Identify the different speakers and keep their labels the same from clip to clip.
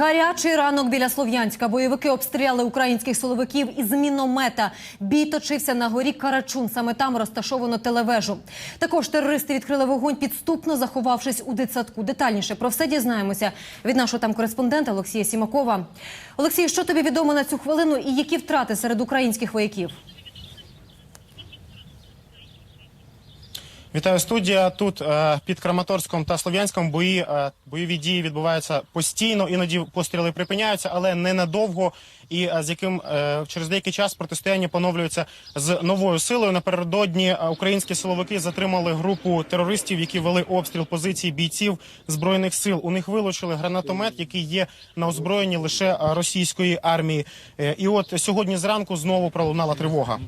Speaker 1: Гарячий ранок біля Слов'янська. Бойовики обстріляли українських силовиків із міномета. Бій точився на горі Карачун. Саме там розташовано телевежу. Також терористи відкрили вогонь підступно, заховавшись у дитсадку. Детальніше про все дізнаємося від нашого там кореспондента Олексія Сімакова. Олексій, що тобі відомо на цю хвилину і які втрати серед українських вояків?
Speaker 2: Вітаю студія. Тут е, під Краматорськом та Слов'янськом бої е, бойові дії відбуваються постійно. Іноді постріли припиняються, але ненадовго. І е, з яким через деякий час протистояння поновлюється з новою силою. Напередодні українські силовики затримали групу терористів, які вели обстріл позицій бійців збройних сил. У них вилучили гранатомет, який є на озброєнні лише російської армії. І от сьогодні зранку знову пролунала тривога.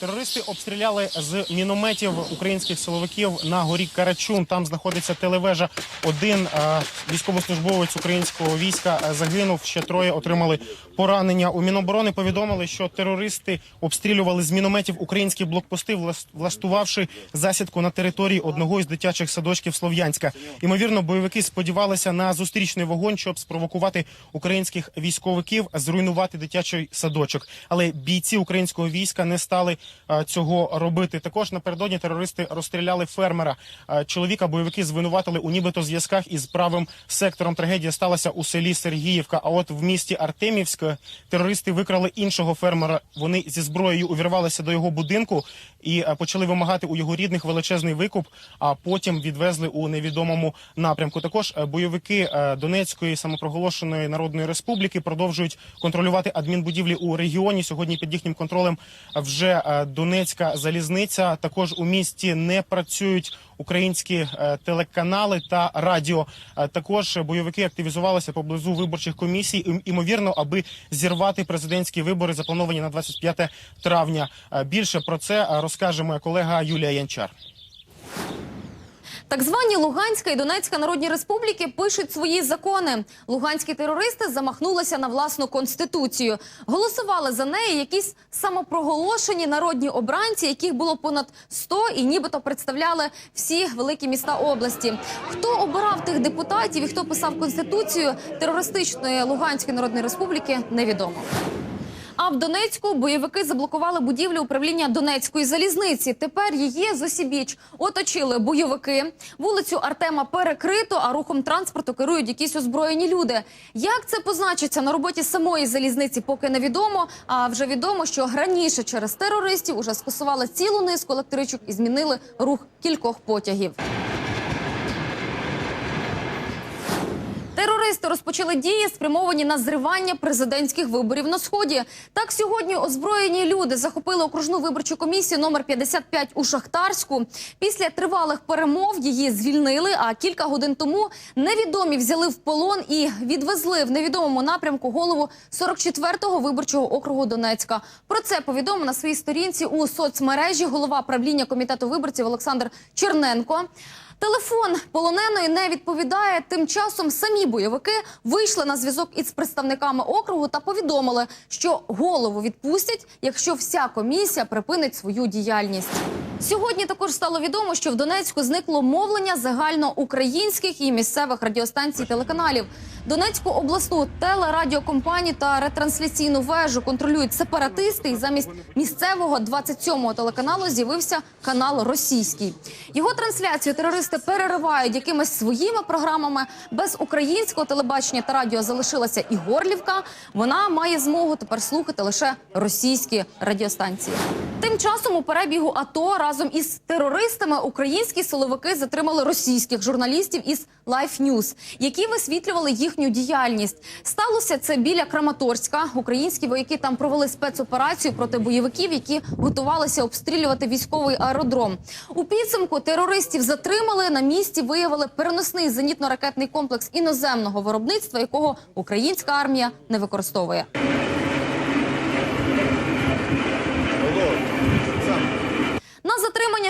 Speaker 2: Терористи обстріляли з мінометів українських силовиків на горі Карачун. Там знаходиться телевежа. Один е, військовослужбовець українського війська е, загинув. Ще троє отримали поранення. У Міноборони повідомили, що терористи обстрілювали з мінометів українські блокпости, влаштувавши засідку на території одного із дитячих садочків Слов'янська. Ймовірно, бойовики сподівалися на зустрічний вогонь, щоб спровокувати українських військовиків зруйнувати дитячий садочок. Але бійці українського війська не стали цього робити. Також напередодні терористи розстріляли фермера. Е, Чоловіка бойовики звинуватили у нібито зв'язках із правим сектором. Трагедія сталася у селі Сергіївка. А от в місті Артемівськ терористи викрали іншого фермера. Вони зі зброєю увірвалися до його будинку і е, почали вимагати у його рідних величезний викуп. А потім відвезли у невідомому напрямку. Також е, бойовики е, Донецької самопроголошеної народної республіки продовжують контролювати адмінбудівлі у регіоні. Сьогодні під їхнім контролем вже е, Донецька залізниця. Також у місті не працюють українські е, телеканали та радіо. Е, Також бойовики активізувалися поблизу виборчих комісій, ім- імовірно, аби зірвати президентські вибори, заплановані на 25 травня. Е, Більше про це розкаже моя колега Юлія Янчар.
Speaker 3: Так звані Луганська і Донецька народні республіки пишуть свої закони. Луганські терористи замахнулися на власну конституцію. Голосували за неї якісь самопроголошені народні обранці, яких було понад 100 і нібито представляли всі великі міста області. Хто обирав тих депутатів і хто писав конституцію терористичної Луганської народної республіки, невідомо. А в Донецьку бойовики заблокували будівлю управління Донецької залізниці. Тепер її з осібіч оточили бойовики. Вулицю Артема перекрито, а рухом транспорту керують якісь озброєні люди. Як це позначиться на роботі самої залізниці, поки невідомо. А вже відомо, що раніше через терористів уже скасували цілу низку електричок і змінили рух кількох потягів. Терористи розпочали дії, спрямовані на зривання президентських виборів на сході. Так сьогодні озброєні люди захопили окружну виборчу комісію номер 55 у Шахтарську. Після тривалих перемов її звільнили. А кілька годин тому невідомі взяли в полон і відвезли в невідомому напрямку голову 44-го виборчого округу Донецька. Про це повідомив на своїй сторінці у соцмережі голова правління комітету виборців Олександр Черненко. Телефон полоненої не відповідає. Тим часом самі бойовики вийшли на зв'язок із представниками округу та повідомили, що голову відпустять, якщо вся комісія припинить свою діяльність. Сьогодні також стало відомо, що в Донецьку зникло мовлення загальноукраїнських і місцевих радіостанцій телеканалів. Донецьку обласну телерадіокомпанію та ретрансляційну вежу контролюють сепаратисти. І замість місцевого 27-го телеканалу з'явився канал російський. Його трансляцію терористи переривають якимись своїми програмами. Без українського телебачення та радіо залишилася і Горлівка. Вона має змогу тепер слухати лише російські радіостанції. Тим часом у перебігу АТО разом із терористами українські силовики затримали російських журналістів із Life News, які висвітлювали їхню діяльність. Сталося це біля Краматорська. Українські вояки там провели спецоперацію проти бойовиків, які готувалися обстрілювати військовий аеродром. У підсумку терористів затримали на місці. Виявили переносний зенітно-ракетний комплекс іноземного виробництва, якого українська армія не використовує. На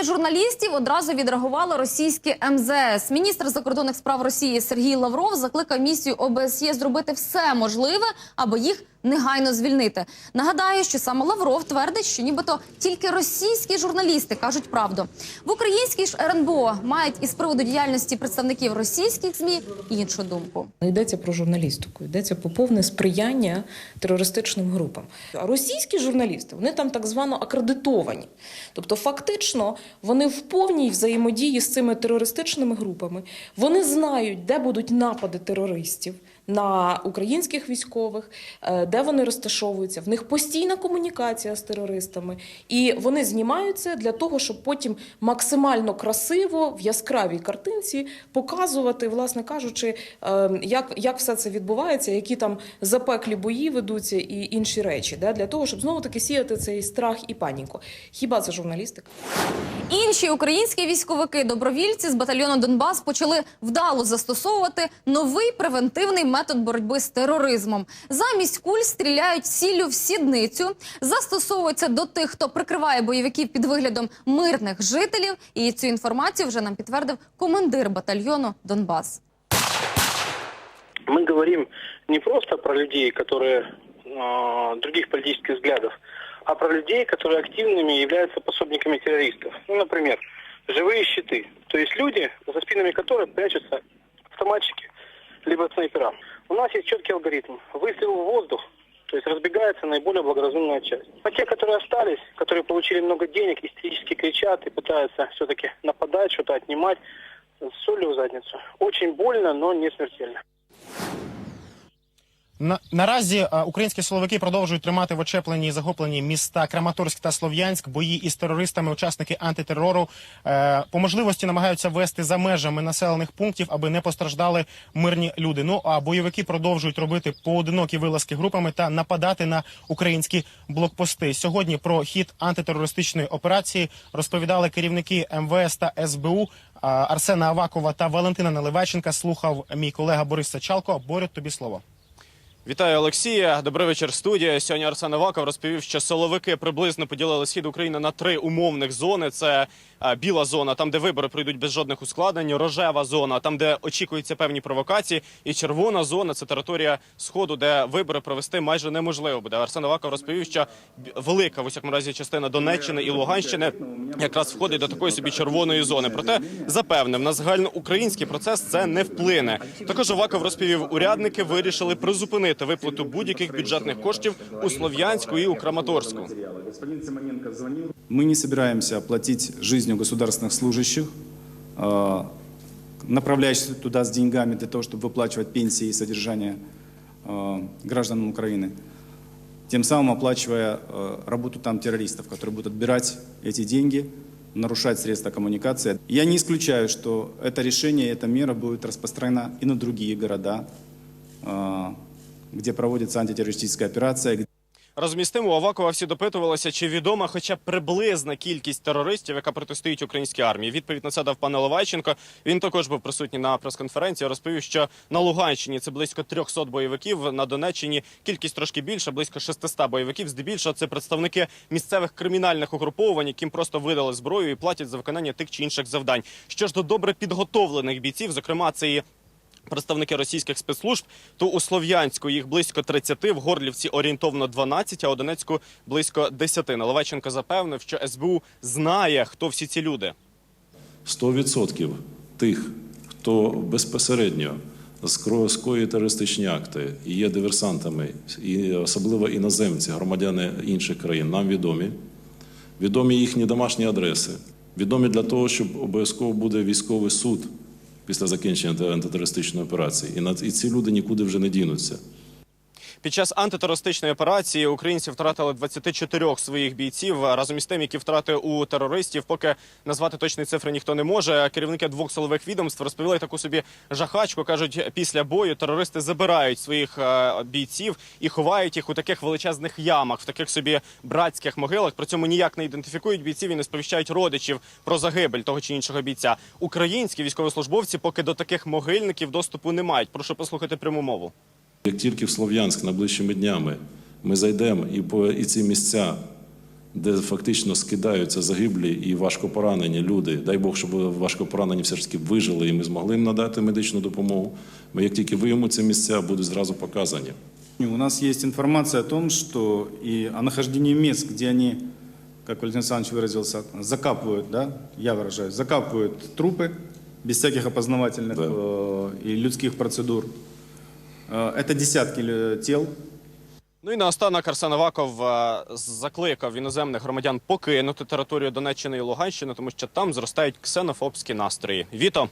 Speaker 3: затримання журналістів одразу відреагувало російське МЗС. Міністр закордонних справ Росії Сергій Лавров закликав місію ОБСЄ зробити все можливе, аби їх негайно звільнити. Нагадаю, що саме Лавров твердить, що нібито тільки російські журналісти кажуть правду. В українській ж РНБО мають із приводу діяльності представників російських змі іншу думку.
Speaker 4: Йдеться про журналістику, йдеться про повне сприяння терористичним групам. А російські журналісти вони там так звано акредитовані. Тобто, фактично, вони в повній взаємодії з цими терористичними групами. Вони знають, де будуть напади терористів на українських військових, е, де вони розташовуються. В них постійна комунікація з терористами, і вони знімаються для того, щоб потім максимально красиво в яскравій картинці показувати, власне кажучи, е, як, як все це відбувається, які там запеклі бої ведуться і інші речі, да, для того, щоб знову таки сіяти цей страх і паніку. Хіба це журналістика?
Speaker 3: Інші українські військовики, добровільці з батальйону Донбас почали вдало застосовувати новий превентивний метод боротьби з тероризмом. Замість куль стріляють сіллю в сідницю, застосовуються до тих, хто прикриває бойовиків під виглядом мирних жителів. І цю інформацію вже нам підтвердив командир батальйону Донбас.
Speaker 5: мы говорим не просто про людей, которые э, других политических взглядов, а про людей, которые активными являются пособниками террористов. Ну, например, живые щиты. То есть люди, за спинами которых прячутся автоматчики, либо снайпера. У нас есть четкий алгоритм. Выстрел в воздух, то есть разбегается наиболее благоразумная часть. А те, которые остались, которые получили много денег, истерически кричат и пытаются все-таки нападать, что-то отнимать, с солью в задницу. Очень больно, но не смертельно.
Speaker 2: На, наразі е, українські силовики продовжують тримати в очепленні і захоплені міста Краматорськ та Слов'янськ. Бої із терористами, учасники антитерору е, по можливості намагаються вести за межами населених пунктів, аби не постраждали мирні люди. Ну а бойовики продовжують робити поодинокі вилазки групами та нападати на українські блокпости. Сьогодні про хід антитерористичної операції розповідали керівники МВС та СБУ. Арсена Авакова та Валентина Наливайченка слухав мій колега Борис Сачалко. Борю тобі слово.
Speaker 6: Вітаю, Олексія. Добрий вечір, студія. Сьогодні Арсен Аваков розповів, що силовики приблизно поділили схід України на три умовних зони: це біла зона, там де вибори пройдуть без жодних ускладнень, рожева зона, там де очікуються певні провокації, і червона зона це територія сходу, де вибори провести майже неможливо буде. Арсен Аваков розповів, що велика в усякому разі частина Донеччини і Луганщини якраз входить до такої собі червоної зони. Проте запевнив, на загальноукраїнський процес це не вплине. Також Аваков розповів, урядники вирішили призупинити виплату будь-яких бюджетних коштів у Слов'янську і у Краматорську.
Speaker 7: Мы не собираемся платить жизнью государственных служащих, э, направляющихся туда с деньгами для того, чтобы выплачивать пенсии и содержание э, гражданам Украины, тем самым оплачивая э, работу там террористов, которые будут отбирать эти деньги, нарушать средства коммуникации. Я не исключаю, что это решение, эта мера будет распространена и на другие города, где проводится антитеррористическая операция,
Speaker 6: Разом у Авакова всі допитувалися, чи відома хоча б приблизна кількість терористів, яка протистоїть українській армії. Відповідь на це дав пан Ловайченко. Він також був присутній на прес-конференції. Розповів, що на Луганщині це близько 300 бойовиків. На Донеччині кількість трошки більша, близько 600 бойовиків. Здебільшого це представники місцевих кримінальних угруповань, яким просто видали зброю і платять за виконання тих чи інших завдань. Що ж до добре підготовлених бійців, зокрема, це і представники російських спецслужб, то у Слов'янську їх близько 30, в Горлівці орієнтовно 12, а у Донецьку близько 10. Наливайченко запевнив, що СБУ знає, хто всі ці люди.
Speaker 8: 100% тих, хто безпосередньо скоює терористичні акти і є диверсантами, і особливо іноземці, громадяни інших країн, нам відомі. Відомі їхні домашні адреси. Відомі для того, щоб обов'язково буде військовий суд після закінчення те- антитерористичної операції. І, на- і ці люди нікуди вже не дінуться.
Speaker 6: Під час антитерористичної операції українці втратили 24 своїх бійців разом із тим, які втрати у терористів. Поки назвати точні цифри ніхто не може. Керівники двох силових відомств розповіли таку собі жахачку. кажуть, після бою терористи забирають своїх е, бійців і ховають їх у таких величезних ямах, в таких собі братських могилах. При цьому ніяк не ідентифікують бійців і не сповіщають родичів про загибель того чи іншого бійця. Українські військовослужбовці поки до таких могильників доступу не мають. Прошу послухати пряму мову.
Speaker 8: Як тільки в Слов'янськ найближчими днями ми зайдемо і по і ці місця, де фактично скидаються загиблі і важкопоранені люди, дай Бог, щоб важкопоранені все ж таки вижили, і ми змогли їм надати медичну допомогу. Ми як тільки виявимо ці місця, будуть зразу показані.
Speaker 7: У нас есть информация о том, что и о нахождении мест, где они, как Валентин Александрович выразился, закапывают, да, я выражаюсь, закапывают трупы без всяких опознавательных
Speaker 8: Да.
Speaker 7: э, и людских процедур. Э, это десятки э, тел,
Speaker 6: Ну і наостанок Арсен Аваков е, закликав іноземних громадян покинути територію Донеччини і Луганщини, тому що там зростають ксенофобські настрої. Віто.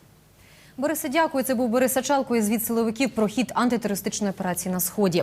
Speaker 1: Борисе, дякую. Це був Борис Сачалко із від силовиків про хід антитерористичної операції на сході.